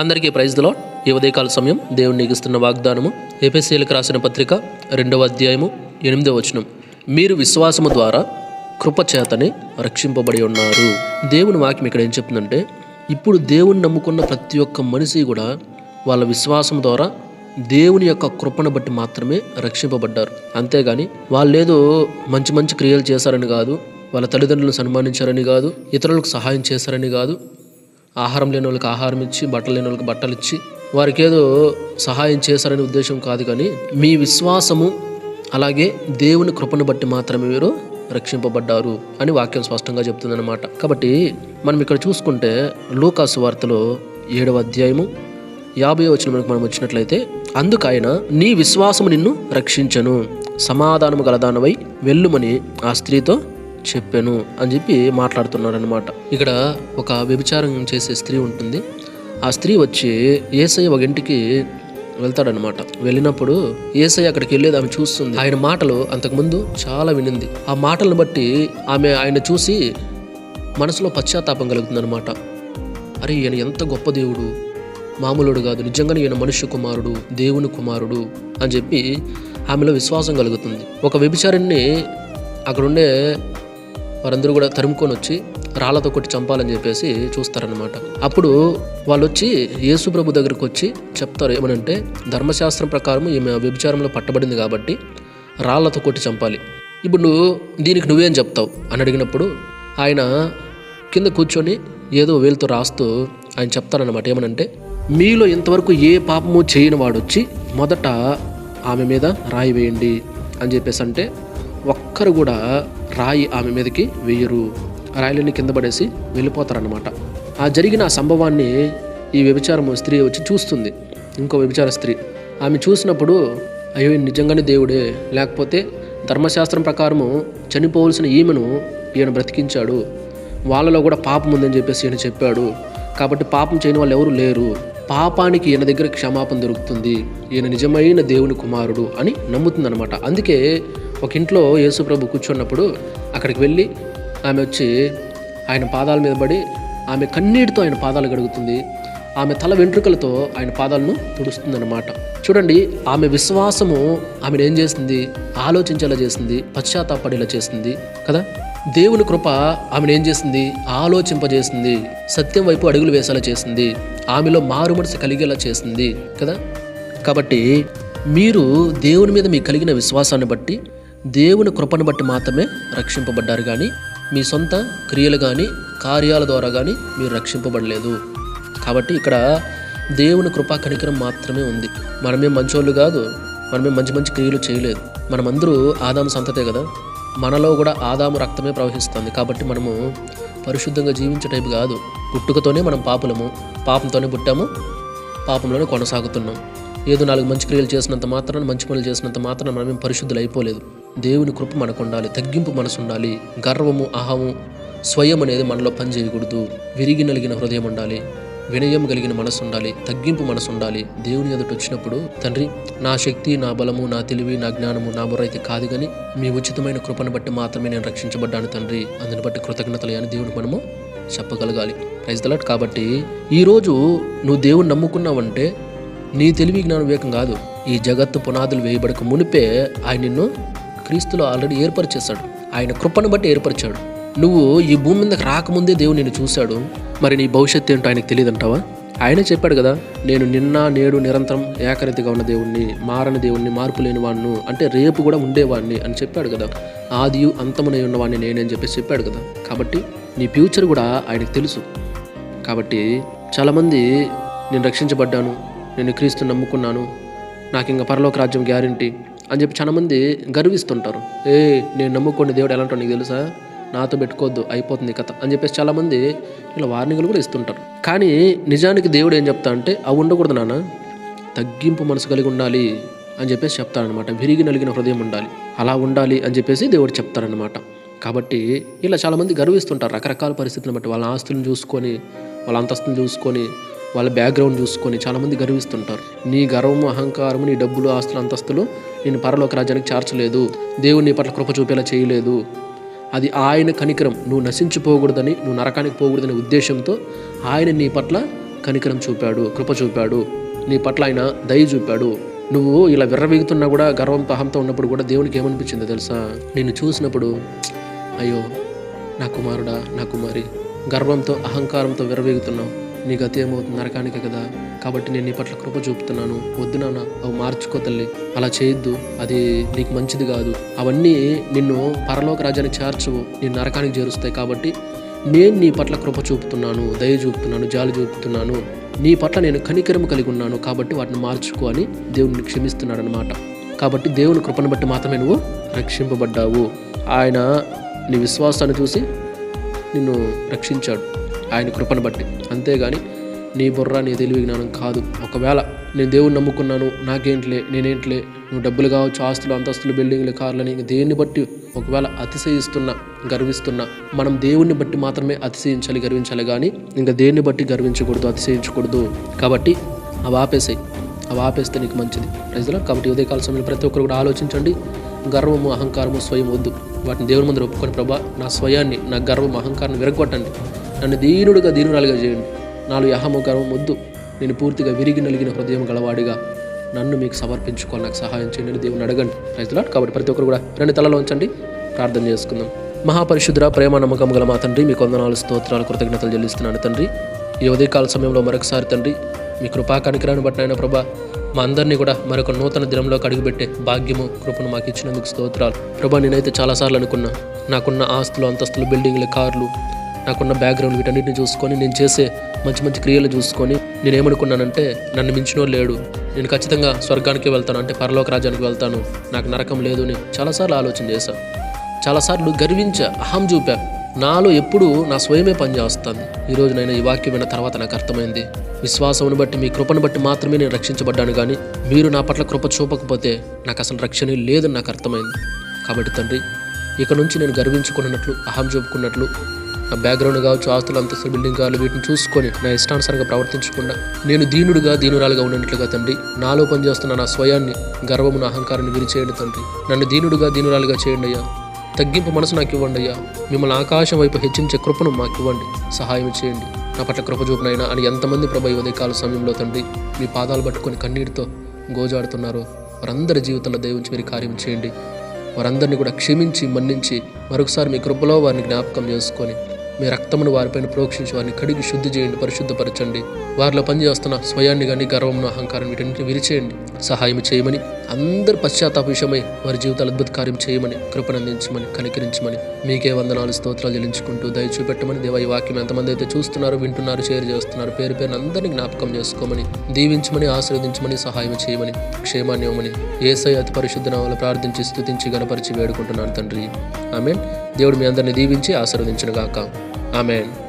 అందరికీ ప్రైజ్లో ఈ ఉదయకాల సమయం దేవుని ఇస్తున్న వాగ్దానము ఏపీసీలకు రాసిన పత్రిక రెండవ అధ్యాయము ఎనిమిదవ వచనం. మీరు విశ్వాసము ద్వారా కృపచేతనే రక్షింపబడి ఉన్నారు. దేవుని వాక్యం ఇక్కడ ఏం చెప్తుందంటే ఇప్పుడు దేవుని నమ్ముకున్న ప్రతి ఒక్క మనిషి కూడా వాళ్ళ విశ్వాసం ద్వారా దేవుని యొక్క కృపను బట్టి మాత్రమే రక్షింపబడ్డారు. అంతేగాని వాళ్ళేదో మంచి మంచి క్రియలు చేశారని కాదు వాళ్ళ తల్లిదండ్రులను సన్మానించారని కాదు ఇతరులకు సహాయం చేశారని కాదు ఆహారం లేని వాళ్ళకి ఆహారం ఇచ్చి బట్టలు లేని వాళ్ళకి బట్టలు ఇచ్చి వారికి ఏదో సహాయం చేశారనే ఉద్దేశం కాదు కానీ మీ విశ్వాసము అలాగే దేవుని కృపను బట్టి మాత్రమే మీరు రక్షింపబడ్డారు అని వాక్యం స్పష్టంగా చెప్తుందన్నమాట. కాబట్టి మనం ఇక్కడ చూసుకుంటే లూకాసు వార్తలో ఏడవ అధ్యాయము యాభై వచ్చిన మనకు మనం వచ్చినట్లయితే అందుకు ఆయన నీ విశ్వాసము నిన్ను రక్షించను. సమాధానము గలదానవై వెళ్ళుమని ఆ స్త్రీతో చెప్పాను అని చెప్పి మాట్లాడుతున్నాడనమాట ఇక్కడ ఒక వ్యభిచారం చేసే స్త్రీ ఉంటుంది. ఆ స్త్రీ వచ్చి ఏసయ్య ఒక ఇంటికి వెళ్తాడనమాట వెళ్ళినప్పుడు ఏసయ్య అక్కడికి వెళ్ళేది ఆమె చూస్తుంది. ఆయన మాటలు అంతకుముందు చాలా వినింది. ఆ మాటలను బట్టి ఆమె ఆయన చూసి మనసులో పశ్చాత్తాపం కలుగుతుంది అనమాట అరే ఈయన ఎంత గొప్ప దేవుడు. మామూలుడు కాదు. నిజంగానే ఈయన మనుష్య కుమారుడు దేవుని కుమారుడు అని చెప్పి ఆమెలో విశ్వాసం కలుగుతుంది. ఒక వ్యభిచారిణ్ణి అక్కడుండే వారందరూ కూడా తరుముకొని వచ్చి రాళ్ళతో కొట్టి చంపాలని చెప్పేసి చూస్తారనమాట అప్పుడు వాళ్ళు వచ్చి యేసు ప్రభు దగ్గరికి వచ్చి చెప్తారు ఏమనంటే ధర్మశాస్త్రం ప్రకారం ఈమె వ్యభిచారంలో పట్టబడింది కాబట్టి రాళ్ళతో కొట్టి చంపాలి. ఇప్పుడు నువ్వు దీనికి నువ్వేం చెప్తావు? అని అడిగినప్పుడు ఆయన కింద కూర్చొని ఏదో వేలుతో రాస్తూ ఆయన చెప్తారనమాట ఏమనంటే మీలో ఇంతవరకు ఏ పాపము చేయని వాడు వచ్చి మొదట ఆమె మీద రాయి వేయండి అని చెప్పేసి అంటే ఒక్కరు కూడా రాయి ఆమె మీదకి వేయరు రాయిలన్నీ కింద పడేసి వెళ్ళిపోతారనమాట ఆ జరిగిన ఆ సంభవాన్ని ఈ వ్యభిచారం స్త్రీ వచ్చి చూస్తుంది. ఇంకో వ్యభిచార స్త్రీ. ఆమె చూసినప్పుడు అయ్యో నిజంగానే దేవుడే. లేకపోతే ధర్మశాస్త్రం ప్రకారము చనిపోవలసిన ఈమెను ఈయన బ్రతికించాడు. వాళ్ళలో కూడా పాపం ఉందని చెప్పేసి ఈయన చెప్పాడు. కాబట్టి పాపం చేయని వాళ్ళు ఎవరు లేరు. పాపానికి ఈయన దగ్గర క్షమాపణ దొరుకుతుంది. ఈయన నిజమైన దేవుని కుమారుడు అని నమ్ముతుందనమాట అందుకే ఒక ఇంట్లో యేసుప్రభు కూర్చున్నప్పుడు అక్కడికి వెళ్ళి ఆమె వచ్చి ఆయన పాదాల మీద పడి ఆమె కన్నీటితో ఆయన పాదాలు గడుగుతుంది. ఆమె తల వెంట్రుకలతో ఆయన పాదాలను తుడుస్తుందన్నమాట. చూడండి ఆమె విశ్వాసము ఆమెను ఏం చేసింది ఆలోచించేలా చేసింది పశ్చాత్తాపడేలా చేసింది కదా? దేవుని కృప ఆమెను ఏం చేసింది ఆలోచింపజేసింది సత్యం వైపు అడుగులు వేసేలా చేసింది ఆమెలో మారు మనసు కలిగేలా చేసింది కదా? కాబట్టి మీరు దేవుని మీద మీకు కలిగిన విశ్వాసాన్ని బట్టి దేవుని కృపను బట్టి మాత్రమే రక్షింపబడ్డారు కానీ మీ సొంత క్రియలు కానీ కార్యాల ద్వారా కానీ మీరు రక్షింపబడలేదు. కాబట్టి ఇక్కడ దేవుని కృపా కనికరం మాత్రమే ఉంది. మనమే మంచోళ్ళు కాదు మనమే మంచి మంచి క్రియలు చేయలేదు. మనమందరూ ఆదాము సంతతే కదా? మనలో కూడా ఆదాము రక్తమే ప్రవహిస్తుంది. కాబట్టి మనము పరిశుద్ధంగా జీవించే టైపు కాదు. పుట్టుకతోనే మనం పాపులము పాపంతోనే పుట్టాము పాపంలోనే కొనసాగుతున్నాం. ఏదో నాలుగు మంచి క్రియలు చేసినంత మాత్రాన మంచి పనులు చేసినంత మాత్రాన మనమేం పరిశుద్ధులు అయిపోలేదు. దేవుని కృప మనకు ఉండాలి తగ్గింపు మనసు ఉండాలి గర్వము అహము స్వయం అనేది మనలో పని చేయకూడదు విరిగి నలిగిన హృదయం ఉండాలి వినయం కలిగిన మనసు ఉండాలి తగ్గింపు మనసు ఉండాలి దేవుని ఎదుట వచ్చినప్పుడు తండ్రి నా శక్తి నా బలము నా తెలివి నా జ్ఞానము నా బుర్ర అయితే కాదు కానీ మీ ఉచితమైన కృపను బట్టి మాత్రమే నేను రక్షించబడ్డాను తండ్రి. అందుని బట్టి కృతజ్ఞతలు అని దేవుడు మనము చెప్పగలగాలి. ప్రైజ్ దలాట్ కాబట్టి ఈరోజు నువ్వు దేవుని నమ్ముకున్నావంటే నీ తెలివి జ్ఞానం వివేకం కాదు. ఈ జగత్తు పునాదులు వేయబడక మునిపే ఆయన నిన్ను క్రీస్తులో ఆల్రెడీ ఏర్పరిచేశాడు. ఆయన కృపను బట్టి ఏర్పరిచాడు. నువ్వు ఈ భూమి మీదకి రాకముందే దేవుడు నిన్ను చూశాడు. మరి నీ భవిష్యత్తు ఏంటో ఆయనకు తెలియదంటావా? ఆయనే చెప్పాడు కదా నేను నిన్న నేడు నిరంతరం ఏకరీతిగా ఉన్న దేవుణ్ణి మారని దేవుణ్ణి మార్పు లేని వాడిను అంటే రేపు కూడా ఉండేవాడిని అని చెప్పాడు కదా. ఆదియు అంతమునై ఉన్నవాడిని నేనని చెప్పేసి చెప్పాడు కదా. కాబట్టి నీ ఫ్యూచర్ కూడా ఆయనకు తెలుసు. కాబట్టి చాలామంది నేను రక్షించబడ్డాను నేను క్రీస్తు నమ్ముకున్నాను. నాకు ఇంకా పరలోక రాజ్యం గ్యారంటీ అని చెప్పి చాలామంది గర్విస్తుంటారు. ఏ నేను నమ్ముకోండి దేవుడు ఎలాంటో నీకు తెలుసా? నాతో పెట్టుకోవద్దు అయిపోతుంది కథ అని చెప్పేసి చాలామంది ఇలా వార్నింగ్లు కూడా ఇస్తుంటారు. కానీ నిజానికి దేవుడు ఏం చెప్తా అంటే అవి ఉండకూడదు నాన్న. తగ్గింపు మనసు కలిగి ఉండాలి అని చెప్పేసి చెప్తాడనమాట విరిగి నలిగిన హృదయం ఉండాలి. అలా ఉండాలి అని చెప్పేసి దేవుడు చెప్తాడనమాట కాబట్టి ఇలా చాలామంది గర్విస్తుంటారు రకరకాల పరిస్థితులను బట్టి. వాళ్ళ ఆస్తులను చూసుకొని వాళ్ళ అంతస్తులను చూసుకొని వాళ్ళ బ్యాక్గ్రౌండ్ చూసుకొని చాలామంది గర్విస్తుంటారు. నీ గర్వము అహంకారము నీ డబ్బులు ఆస్తులు అంతస్తులు నేను పరలోక రాజ్యానికి చేర్చలేదు దేవుడు నీ పట్ల కృప చూపేలా చేయలేదు. అది ఆయన కనికరం. నువ్వు నశించిపోకూడదని నువ్వు నరకానికి పోకూడదనే ఉద్దేశంతో ఆయన నీ పట్ల కనికరం చూపాడు కృప చూపాడు. నీ పట్ల ఆయన దయ చూపాడు. నువ్వు ఇలా విర్రవీగుతున్నా కూడా గర్వంతో అహంతో ఉన్నప్పుడు కూడా దేవునికి ఏమనిపించిందో తెలుసా? నిన్ను చూసినప్పుడు అయ్యో నా కుమారుడా నా కుమారి గర్వంతో అహంకారంతో విర్రవీగుతున్నావు. నీ గతి ఏమవుతుంది నరకానికే కదా. కాబట్టి నేను నీ పట్ల కృప చూపుతున్నాను. వద్దు నాన్న అవి మార్చుకో తల్లి. అలా చేయొద్దు. అది నీకు మంచిది కాదు. అవన్నీ నిన్ను పరలోక రాజ్యానికి చేర్చవు. నేను నరకానికి చేరుస్తాయి కాబట్టి నేను నీ పట్ల కృప చూపుతున్నాను దయ చూపుతున్నాను జాలి చూపుతున్నాను. నీ పట్ల నేను కనికరం కలిగి ఉన్నాను. కాబట్టి వాటిని మార్చుకో అని దేవుడిని క్షమిస్తున్నాడు అనమాట కాబట్టి దేవుని కృపను బట్టి మాత్రమే నువ్వు రక్షింపబడ్డావు. ఆయన నీ విశ్వాసాన్ని చూసి నిన్ను రక్షించాడు. ఆయన కృపను బట్టి. అంతేగాని నీ బుర్ర నీ తెలివి జ్ఞానం కాదు. ఒకవేళ నేను దేవుని నమ్ముకున్నాను నాకేంట్లే నేనేంట్లే నువ్వు డబ్బులు కావచ్చు ఆస్తులు అంతస్తులు బిల్డింగ్లు కార్లని ఇంక దేన్ని బట్టి ఒకవేళ అతిశయిస్తున్నా గర్విస్తున్నా మనం దేవుణ్ణి బట్టి మాత్రమే అతిశయించాలి గర్వించాలి కానీ ఇంకా దేన్ని బట్టి గర్వించకూడదు అతిశయించకూడదు? కాబట్టి అవి ఆపేసాయి. అవి ఆపేస్తే నీకు మంచిది. ప్రజలు కాబట్టి ఉదయకాల సమయంలో ప్రతి ఒక్కరు కూడా ఆలోచించండి. గర్వము అహంకారము స్వయం వద్దు. వాటిని దేవుని ముందు ఒప్పుకొని ప్రభా నా స్వయాన్ని నా గర్వం అహంకారం విరగొట్టండి. నన్ను దీనుడుగా దీనురాలుగా చేయండి నాలుగు అహము గర్వం వద్దు. నేను పూర్తిగా విరిగి నలిగిన హృదయం గలవాడిగా. నన్ను మీకు సమర్పించుకోవాలి నాకు సహాయం చేయండి. అని దేవుని అడగండి. రైతులా కాబట్టి ప్రతి ఒక్కరు కూడా రెండు తలలో ఉంచండి. ప్రార్థన చేసుకుందాం. మహాపరిశుద్ర ప్రేమ నమ్మకం గల మా తండ్రి మీకు వందనాలు స్తోత్రాలు కృతజ్ఞతలు చెల్లిస్తున్నాను తండ్రి. ఈ ఉదయకాల సమయంలో మరొకసారి తండ్రి మీ కృపా కనికరాన్ని బట్టి ఆయన ప్రభా మా అందరినీ కూడా మరొక నూతన దినంలోకి అడుగుపెట్టే భాగ్యము కృపను మాకు ఇచ్చినందుకు స్తోత్రాలు. ప్రభా నేనైతే చాలాసార్లు అనుకున్నా నాకున్న ఆస్తులు అంతస్తులు బిల్డింగ్లు కార్లు నాకున్న బ్యాక్గ్రౌండ్ వీటన్నిటిని చూసుకొని నేను చేసే మంచి మంచి క్రియలు చూసుకొని నేను ఏమనుకున్నానంటే నన్ను మించినో లేడు. నేను ఖచ్చితంగా స్వర్గానికి వెళ్తాను అంటే పరలోక రాజ్యానికి వెళ్తాను. నాకు నరకం లేదు అని చాలాసార్లు ఆలోచన చేశాను చాలాసార్లు గర్వించా అహం చూపా. నాలో ఎప్పుడు నా స్వయమే పనిచేస్తుంది. ఈరోజు నేను ఈ వాక్యం విన్న తర్వాత నాకు అర్థమైంది. విశ్వాసమును బట్టి మీ కృపను బట్టి మాత్రమే నేను రక్షించబడ్డాను కానీ మీరు నా పట్ల కృప చూపకపోతే నాకు అసలు రక్షణ లేదని నాకు అర్థమైంది. కాబట్టి తండ్రి ఇక నుంచి నేను గర్వించుకున్నట్లు అహం చూపుకున్నట్లు బ్యాక్గ్రౌండ్ కావచ్చు ఆస్తులు అంతస్తులు బిల్డింగ్ కావాలి వీటిని చూసుకొని నా ఇష్టానుసారంగా ప్రవర్తించకుండా నేను దీనుడుగా దీనురాలుగా ఉన్నట్లుగా తండ్రి నాలో పనిచేస్తున్న నా స్వయాన్ని గర్వమున అహంకారాన్ని విరిచేయండి తండ్రి. నన్ను దీనుడుగా దీనురాలుగా చేయండి అయ్యా. తగ్గింపు మనసు నాకు ఇవ్వండి అయ్యా. మిమ్మల్ని ఆకాశం వైపు హెచ్చించే కృపను మాకు ఇవ్వండి సహాయం చేయండి. నా పట్ల కృపచూపునైనా అని ఎంతమంది ప్రభ ఉదయకాల సమయంలో తండ్రి మీ పాదాలు పట్టుకొని కన్నీటితో గోజాడుతున్నారో వారందరి జీవితంలో దయవుంచి మీరు కార్యం చేయండి. వారందరినీ కూడా క్షమించి మన్నించి మరొకసారి మీ కృపలో వారిని జ్ఞాపకం చేసుకొని మీ రక్తమును వారిపైన ప్రోక్షించి వారిని కడిగి శుద్ధి చేయండి పరిశుద్ధపరచండి. వారిలో పనిచేస్తున్న స్వయాన్ని కానీ గర్వమును అహంకారం వీటన్నిటిని విరిచేయండి. సహాయం చేయమని అందరు పశ్చాత్తాప విషయమై వారి జీవితాలు అద్భుత కార్యం చేయమని కృపనందించమని కనికరించమని మీకే వందనాలు స్తోత్రాలు చెల్లించుకుంటూ దయ చూపెట్టమని దేవ ఈ వాక్యం ఎంతమంది అయితే చూస్తున్నారు వింటున్నారు షేర్ చేస్తున్నారు పేరు పేరున అందరినీ జ్ఞాపకం చేసుకోమని దీవించమని ఆశీర్వదించమని సహాయం చేయమని క్షేమాన్ని ఇవ్వమని ఏసై అతి పరిశుద్ధ నామలు ప్రార్థించి స్థుతించి గణపరిచి వేడుకుంటున్నాను తండ్రి. ఆమెన్. దేవుడు మీ అందరిని దీవించి ఆశీర్వదించినగాక. ఆమెన్.